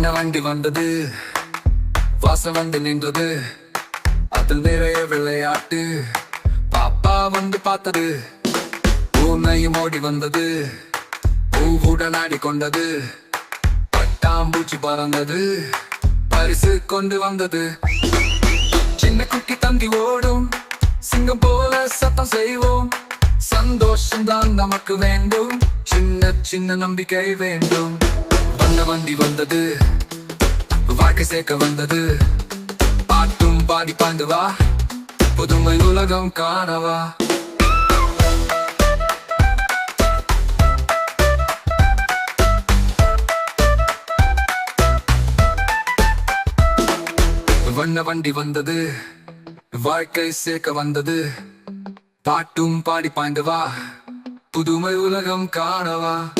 சின்ன வண்டி வந்தது? வாசம் வந்து நின்றது. அதில் நிறைய விளையாட்டு. பாப்பா வந்து பார்த்தது. பூனையும் ஓடி வந்தது. பூவுடன் ஆடிக்கொண்டது பட்டாம்பூச்சி பறந்தது. பரிசு கொண்டு வந்தது. சின்ன குட்டி தந்தி ஓடும். சிங்கம் போல சத்தம் செய்வோம். சந்தோஷம் தான் நமக்கு வேண்டும். சின்ன சின்ன நம்பிக்கை வேண்டும். சின்ன வண்டி வந்தது? வாழ்க்கை சேர்க்க வந்தது. பாட்டும் பாடி பாண்டு வா புதுமை உலகம் காணவா? வண்ண வண்டி வந்தது. வாழ்க்கை சேர்க்க வந்தது. பாட்டும் பாடி பாய்ந்து வா புதுமை உலகம் காணவா?